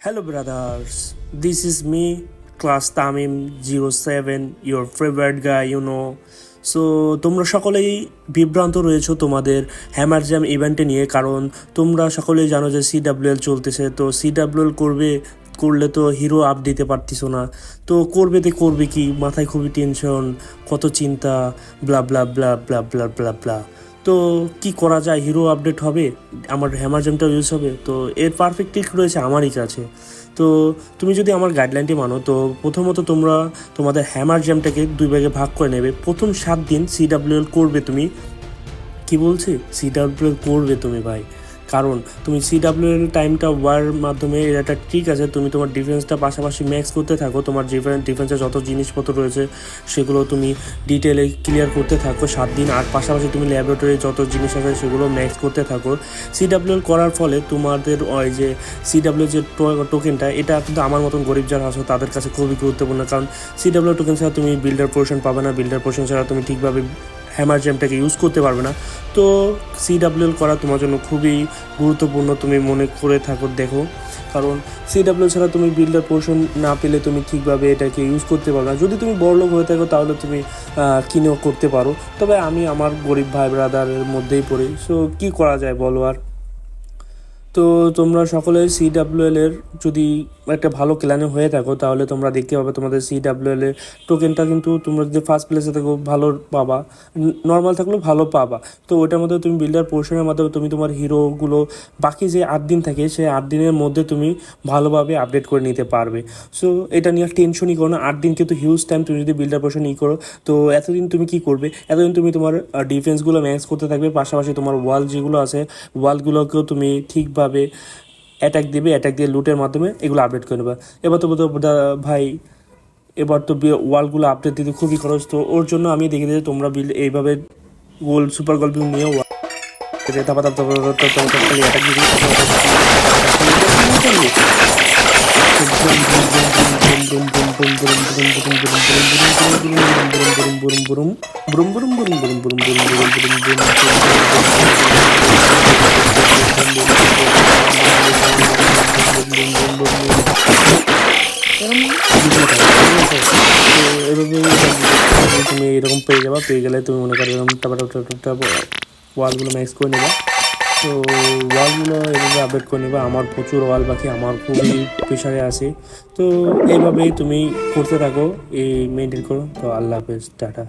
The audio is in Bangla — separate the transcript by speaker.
Speaker 1: Hello, brothers. This is me, Class Tamim 07, your favorite guy, you know. So তোমরা সকলেই বিভ্রান্ত রয়েছো তোমাদের হ্যামার জ্যাম ইভেন্টে নিয়ে কারণ তোমরা সকলেই জানো যে সিডাব্লিউএল চলতেছে তো সিডাব্লিউএল করবে করলে তো হিরো আপ দিতে পারতিস না তো করবে তো করবে কি মাথায় খুবই টেনশন কত চিন্তা blah blah blah blah blah blah blah তো কি করা যায়? হিরো আপডেট হবে। আমার হ্যামার ইউজ হবে। তো এর পারফেক্ট ট্রিক রয়েছে আমারই কাছে। তো তুমি যদি আমার গাইডলাইনটি মানো, তো প্রথমত তোমরা তোমাদের হ্যামার জ্যামটাকে দুই ভাগে ভাগ করে নেবে। প্রথম সাত দিন সিডাব্লিউএল করবে তুমি। কি বলছি? সিডাব্লিউএল করবে তুমি ভাই। কারণ তুমি সিডাব্লিউএল টাইমটা ওয়ার মাধ্যমে এর একটা ঠিক আছে, তুমি তোমার ডিফেন্সটা পাশাপাশি ম্যাক্স করতে থাকো, তোমার ডিফেন্স ডিফেন্সে যত জিনিসপত্র রয়েছে, সেগুলো তুমি ডিটেলে ক্লিয়ার করতে থাকো, সাত দিন, আর পাশাপাশি তুমি ল্যাবরেটরি যত জিনিস আছে, সেগুলো ম্যাক্স করতে থাকো। সিডাব্লিউএল করার ফলে তোমাদের ওই যে সিডাব্লিউ যে টোকেনটা এটা কিন্তু আমার মতন গরিব যারা আছো, তাদের কাছে খুবই গুরুত্বপূর্ণ। কারণ সিডাব্লিউ টোকেন ছাড়া তুমি বিল্ডার পোর্শন পাবে না বিল্ডার পোর্শন ছাড়া তুমি ঠিকভাবে হ্যামার জ্যামটাকে ইউজ করতে পারবে না। তো সিডাব্লিউএল করা তোমার জন্য খুবই গুরুত্বপূর্ণ তুমি মনে করে থাকো, দেখো। কারণ সিডাব্লিউ ছাড়া তুমি বিল্ডার পোর্শন না পেলে তুমি ঠিকভাবে এটাকে ইউজ করতে পারো না। যদি তুমি বড়লোক হয়ে থাকো, তাহলে তুমি কিনেও করতে পারো। তবে আমি আমার গরিব ভাই ব্রাদারের মধ্যেই পড়ি। সো কী করা যায় বলো আর? তো তোমরা সকলে সিডাব্লিউএল এর যদি একটা ভালো ক্লানে হয়ে থাকো, তাহলে তোমরা দেখতে পাবে তোমাদের সিডাব্লিউএল এর টোকেনটা কিন্তু তোমরা যদি ফার্স্ট প্লেসে থাকো, ভালো পাবা। নর্মাল থাকলেও ভালো পাবা। তো ওটার মধ্যে তুমি বিল্ডার পোর্শনের মাধ্যমে তুমি তোমার হিরোগুলো বাকি যে আট দিন থাকে, সেই আট দিনের মধ্যে তুমি ভালোভাবে আপডেট করে নিতে পারবে। সো এটা নিয়ে টেনশনই করো না। আট দিন কিন্তু হিউজ টাইম তুমি যদি বিল্ডার পোর্শন ই করো, তো এতদিন তুমি কি করবে? এতদিন তুমি তোমার ডিফেন্সগুলো ম্যানেজ করতে থাকবে। পাশাপাশি তোমার ওয়াল যেগুলো আছে ওয়ালগুলোকেও তুমি ঠিকভাবে অ্যাটাক দিবে অ্যাটাক দিয়ে লুটের মাধ্যমে এগুলো আপডেট করে নেবে এবার তো ভাই এবার তো ওয়ালগুলো আপডেট দিতে খুবই খরচ তো ওর জন্য আমি দেখে দিই তোমরা বিল এইভাবে গোল সুপার গল্প নিয়ে ওয়াল তারপর তারপর অ্যাটাক দিবি তুমি এরকম পেয়ে যাবা পেয়ে গেলে তুমি মনে করো এরকম তারপর ওয়ালগুলো ম্যাক্স করে নেবা তো ওয়ালগুলো এভাবে আপডেট করে নেবা আমার প্রচুর ওয়াল বাকি আমার খুবই প্রেশারে আছে তো এইভাবেই তুমি করতে থাকো এই মেনটেন করো তো আল্লাহ হাফেজ টাটা